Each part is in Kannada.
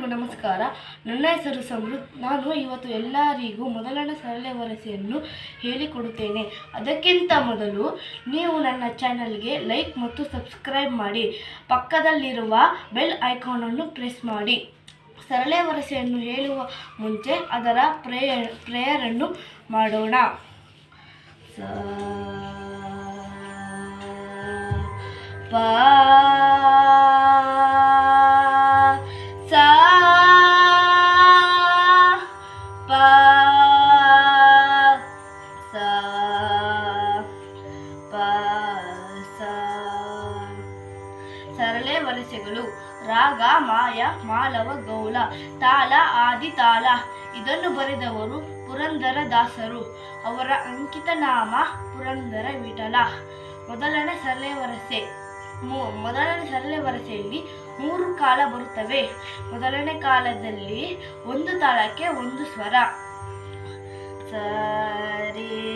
ಎಲ್ಲರಿಗೂ ನಮಸ್ಕಾರ. ನನ್ನ ಹೆಸರು ಸಮೃದ್ಧ ನಾನು ಇವತ್ತು ಎಲ್ಲರಿಗೂ ಮೊದಲನೇ ಸರಳ ವರಸೆಯನ್ನು ಹೇಳಿಕೊಡುತ್ತೇನೆ. ಅದಕ್ಕಿಂತ ಮೊದಲು ನೀವು ನನ್ನ ಚಾನಲ್ಗೆ ಲೈಕ್ ಮತ್ತು ಸಬ್ಸ್ಕ್ರೈಬ್ ಮಾಡಿ. ಪಕ್ಕದಲ್ಲಿರುವ ಬೆಲ್ ಐಕಾನನ್ನು ಪ್ರೆಸ್ ಮಾಡಿ. ಸರಳ ವರಸೆಯನ್ನು ಹೇಳುವ ಮುಂಚೆ ಅದರ ಪ್ರೇಯರ್ ಪ್ರೇಯರನ್ನು ಮಾಡೋಣ. ಪಾ ಸರಳೆ ವರಸೆಗಳು ರಾಗ, ಮಾಯ, ಮಾಲವ, ಗೌಳ, ತಾಳ, ಆದಿ ತಾಳ. ಇದನ್ನು ಬರೆದವರು ಪುರಂದರ ದಾಸರು. ಅವರ ಅಂಕಿತ ನಾಮ ಪುರಂದರ ವಿಠಲ. ಮೊದಲನೇ ಸರಳೆ ವರಸೆ ಮೊದಲನೇ ಸರಳೆ ವರಸೆಯಲ್ಲಿ ಮೂರು ಕಾಲ ಬರುತ್ತವೆ. ಮೊದಲನೇ ಕಾಲದಲ್ಲಿ ಒಂದು ತಾಳಕ್ಕೆ ಒಂದು ಸ್ವರ. ಸರಿ.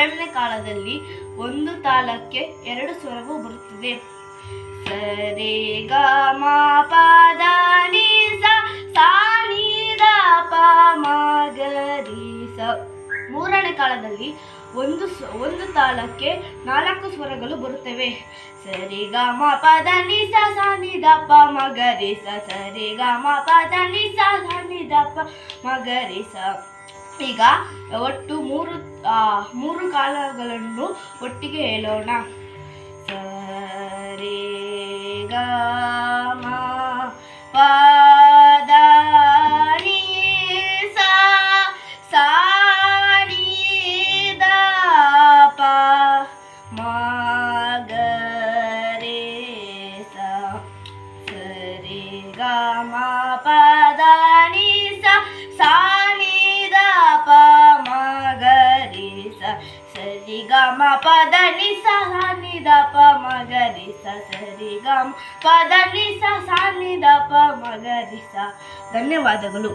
ಎರಡನೇ ಕಾಲದಲ್ಲಿ ಒಂದು ತಾಳಕ್ಕೆ ಎರಡು ಸ್ವರವು ಬರುತ್ತದೆ. ಸರಿ ಗ ನಿ ಸ, ಸಾ ನಿ ದ ಪ ಮ ಗ ಮೂರನೇ ಕಾಲದಲ್ಲಿ ಒಂದು ಒಂದು ತಾಳಕ್ಕೆ ನಾಲ್ಕು ಸ್ವರಗಳು ಬರುತ್ತವೆ. ಸರಿ ಗ ಮ ಪ ದ ನಿ ಸ ಸ ನಿ ದ ಪ ಮ ಗ ರಿ ಸ. ಸರಿ ಗ ಮ ಪ ದ ನಿ ಸ ಸ ನಿ ದ ಪ ಮ ಗ ರಿ ಸ. ಈಗ ಒಟ್ಟು ಮೂರು ಮೂರು ಕಾಲಗಳನ್ನು ಒಟ್ಟಿಗೆ ಹೇಳೋಣ. ಸರಿ ಗ ಮ ಪ ದ ನಿ ಸಾ ನಿ ದ ಪ ಮ ಗ ರೇ ಸ. ಸರಿ ಗ ಮ ಪ ಗ ಮ ಪ ದ ನಿ ಸ ಸಾ ನಿ ದ ಪ ಮ ಗ ರಿ ಸ ಸರಿ ಗ ಪದ ನಿ ಸ ನಿ ದ ಪ ಮ ಗ ರಿ ಸ. ಧನ್ಯವಾದಗಳು.